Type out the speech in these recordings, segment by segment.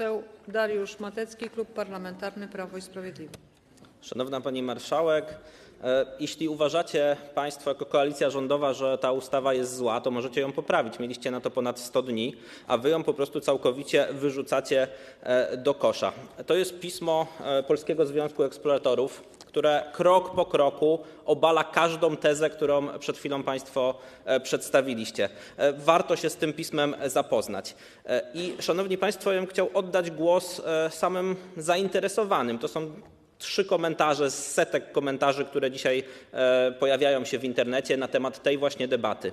Poseł Dariusz Matecki, Klub Parlamentarny Prawo i Sprawiedliwość. Szanowna Pani Marszałek, e, jeśli uważacie Państwo jako koalicja rządowa, że ta ustawa jest zła, to możecie ją poprawić. Mieliście na to ponad 100 dni, a Wy ją po prostu całkowicie wyrzucacie e, do kosza. To jest pismo e, Polskiego Związku Eksploratorów, które krok po kroku obala każdą tezę, którą przed chwilą Państwo przedstawiliście. Warto się z tym pismem zapoznać. I Szanowni Państwo, ja bym chciał oddać głos samym zainteresowanym. To są trzy komentarze z setek komentarzy, które dzisiaj e, pojawiają się w internecie na temat tej właśnie debaty.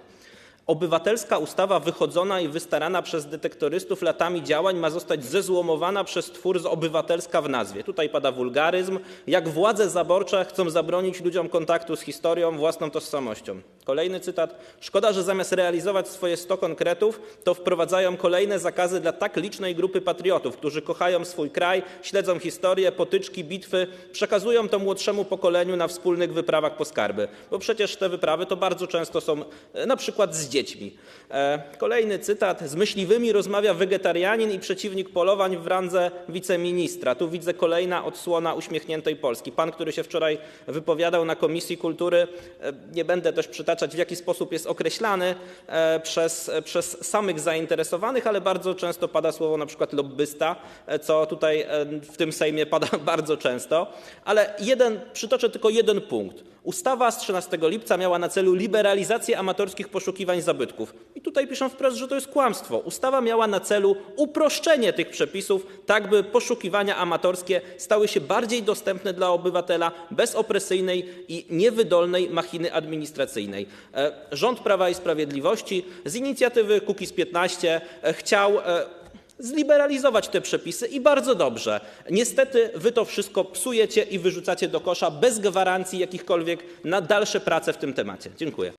Obywatelska ustawa wychodzona i wystarana przez detektorystów latami działań ma zostać zezłomowana przez twór z obywatelska w nazwie. Tutaj pada wulgaryzm. Jak władze zaborcze chcą zabronić ludziom kontaktu z historią, własną tożsamością. Kolejny cytat. Szkoda, że zamiast realizować swoje 100 konkretów, to wprowadzają kolejne zakazy dla tak licznej grupy patriotów, którzy kochają swój kraj, śledzą historię, potyczki, bitwy, przekazują to młodszemu pokoleniu na wspólnych wyprawach po skarby. Bo przecież te wyprawy to bardzo często są e, na przykład z dziećmi. E, Kolejny cytat. Z myśliwymi rozmawia wegetarianin i przeciwnik polowań w randze wiceministra. Tu widzę kolejna odsłona uśmiechniętej Polski. Pan, który się wczoraj wypowiadał na Komisji Kultury, e, nie będę też w jaki sposób jest określany e, przez, przez samych zainteresowanych, ale bardzo często pada słowo przykład lobbysta, e, co tutaj e, w tym Sejmie pada bardzo często. Ale przytoczę tylko jeden punkt. Ustawa z 13 lipca miała na celu liberalizację amatorskich poszukiwań zabytków. I tutaj piszą wprost, że to jest kłamstwo. Ustawa miała na celu uproszczenie tych przepisów, tak by poszukiwania amatorskie stały się bardziej dostępne dla obywatela bez opresyjnej i niewydolnej machiny administracyjnej. E, Rząd Prawa i Sprawiedliwości z inicjatywy Kukiz 15 e, chciał e, zliberalizować te przepisy i bardzo dobrze. Niestety wy to wszystko psujecie i wyrzucacie do kosza bez gwarancji jakichkolwiek na dalsze prace w tym temacie. Dziękuję.